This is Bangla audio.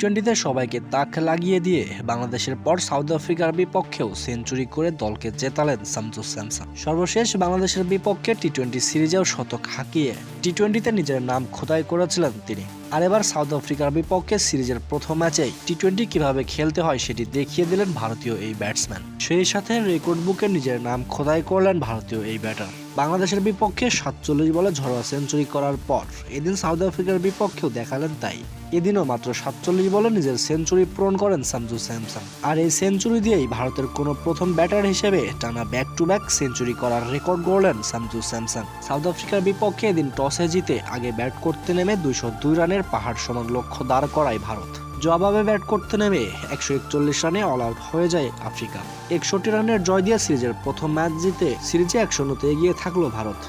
টোয়েন্টিতে সবাইকে তাক লাগিয়ে দিয়ে বাংলাদেশের পর সাউথ আফ্রিকার বিপক্ষেও সেঞ্চুরি করে দলকে জেতালেন সামজু স্যামসন। সর্বশেষ বাংলাদেশের বিপক্ষে টি টোয়েন্টি সিরিজেও শতক হাঁকিয়ে টি টোয়েন্টিতে নিজের নাম খোদাই করেছিলেন তিনি। আর এবার সাউথ আফ্রিকার বিপক্ষে সিরিজের প্রথম ম্যাচে টি টোয়েন্টি কীভাবে খেলতে হয় সেটি দেখিয়ে দিলেন ভারতীয় এই ব্যাটসম্যান। সেই সাথে রেকর্ড বুকে নিজের নাম খোদাই করলেন ভারতীয় এই ব্যাটার। বাংলাদেশের বিপক্ষে সাতচল্লিশ বলে ঝড়োয়া সেঞ্চুরি করার পর এদিন সাউথ আফ্রিকার বিপক্ষেও দেখালেন তাই। এদিনও মাত্র সাতচল্লিশ বলে নিজের সেঞ্চুরি পূরণ করেন সামজু স্যামসন। আর এই সেঞ্চুরি দিয়েই ভারতের কোনো প্রথম ব্যাটার হিসেবে টানা ব্যাক টু ব্যাক সেঞ্চুরি করার রেকর্ড গড়লেন সামজু স্যামসন। সাউথ আফ্রিকার বিপক্ষে এদিন টসে জিতে আগে ব্যাট করতে নেমে দুইশো দুই রানের পাহাড় সমান লক্ষ্য দাঁড় করায় ভারত। জবাবে ব্যাট করতে নেমে একশো একচল্লিশ রানে অল আউট হয়ে যায় আফ্রিকা। একষট্টি রানের জয় দিয়ে সিরিজের প্রথম ম্যাচ জিতে সিরিজে একশো নতে এগিয়ে থাকল ভারত।